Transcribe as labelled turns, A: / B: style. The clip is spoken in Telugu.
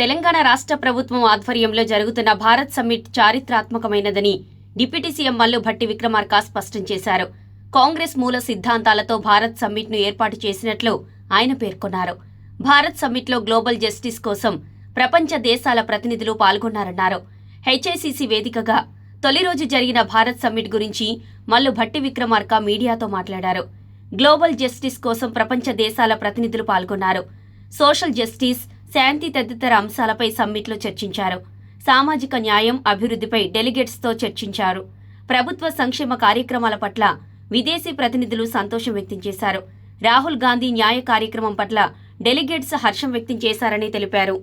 A: తెలంగాణ రాష్ట్ర ప్రభుత్వం ఆధ్వర్యంలో జరుగుతున్న భారత్ సమ్మిట్ చారిత్రాత్మకమైనదని డిప్యూటీ సీఎం మల్లు భట్టి విక్రమార్క స్పష్టం చేశారు. కాంగ్రెస్ మూల సిద్ధాంతాలతో భారత్ సమ్మిట్ను ఏర్పాటు చేసినట్లు ఆయన పేర్కొన్నారు. భారత్ సమ్మిట్లో గ్లోబల్ జస్టిస్ కోసం ప్రపంచ దేశాల ప్రతినిధులు పాల్గొన్నారన్నారు. హెచ్ఐసిసి వేదికగా తొలి రోజు జరిగిన భారత్ సమ్మిట్ గురించి మల్లు భట్టి విక్రమార్క మీడియాతో మాట్లాడారు. గ్లోబల్ జస్టిస్ కోసం ప్రపంచ దేశాల ప్రతినిధులు పాల్గొన్నారు. సోషల్ జస్టిస్ శాంతి తదితర అంశాలపై సమ్మిట్లో చర్చించారు. సామాజిక న్యాయం అభివృద్ధిపై డెలిగేట్స్తో చర్చించారు. ప్రభుత్వ సంక్షేమ కార్యక్రమాల పట్ల విదేశీ ప్రతినిధులు సంతోషం వ్యక్తం చేశారు. రాహుల్ గాంధీ న్యాయ కార్యక్రమం పట్ల డెలిగేట్స్ హర్షం వ్యక్తం చేశారని తెలిపారు.